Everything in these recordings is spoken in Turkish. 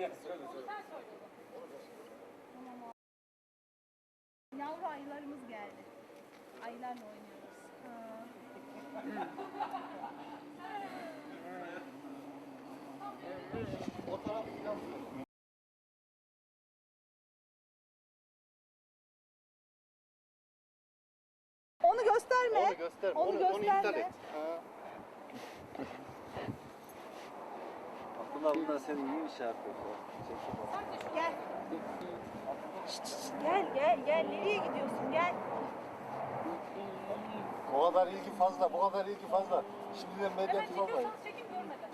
söyle söyle. Yavru ayılarımız geldi. Ayılarla oynuyoruz. o taraf Onu gösterme. Onu gösterme. Onu, onu gösterme. Onu iptal et. Ha. Abdullah bunlar senin iyi bir şey yapıyor. Çekim o. Gel. Gel gel gel. Nereye gidiyorsun? Gel. O kadar ilgi fazla, bu kadar ilgi fazla. Şimdiden medyatik olmayın. çekim görmeden.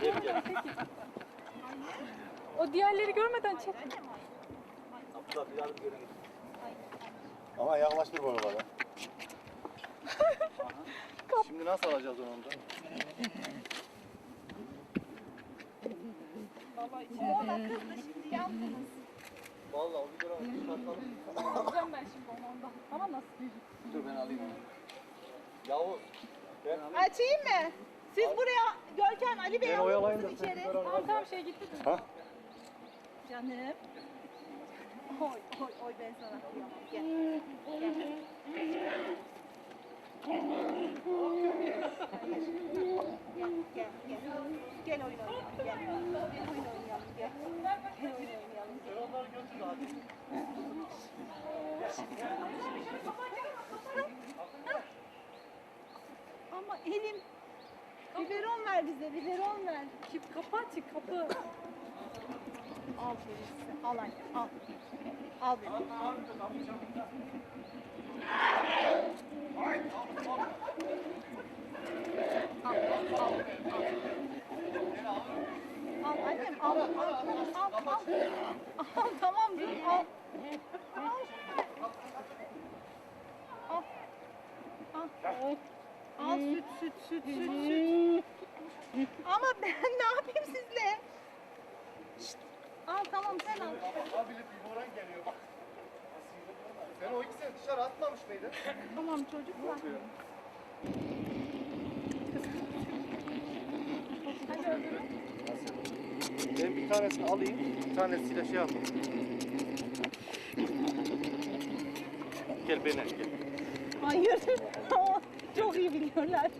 Diğerleri görecek. O diğerleri görmeden çek. Abdullah bir yardım görelim. Ama yaklaştır bunu bana. Şimdi nasıl alacağız onu ondan? Oğlan kız da şimdi yandınız. Vallahi o videoları çıkartalım. Alacağım ben şimdi onu ondan. Ama nasıl? Dur ben alayım onu. Yavuz. Ben, Açayım mı? Siz buraya Görkem Ali Bey sen içeri? Tamam tamam şey gitti. Ha? Canım. Oy oy oy ben sana kıyamam. Gel. Gel gel gel. Gel oyun oynayalım. Gel. Gel oyun oynayalım. Gel. Gel oyun oynayalım. Sen onları götür hadi. Ama elim biberon ver bize biberon ver. Kim kapı açık kapı. Al Feriz'e. Al anne al. Al beni. Al, al, al. Al annem al, al, al, al, al. Tamam dur, al. Al. Al. Al. Al süt, süt, süt, süt, süt. Ama ben ne yapayım sizle? Şşt. Al tamam sen al. Abi bir moran geliyor bak. Sen o ikisini dışarı atmamış mıydın? Tamam çocuklar. Ben bir tanesini alayım, bir tanesiyle şey yapayım. Gel beni gel. Hayır. Çok iyi biliyorlar.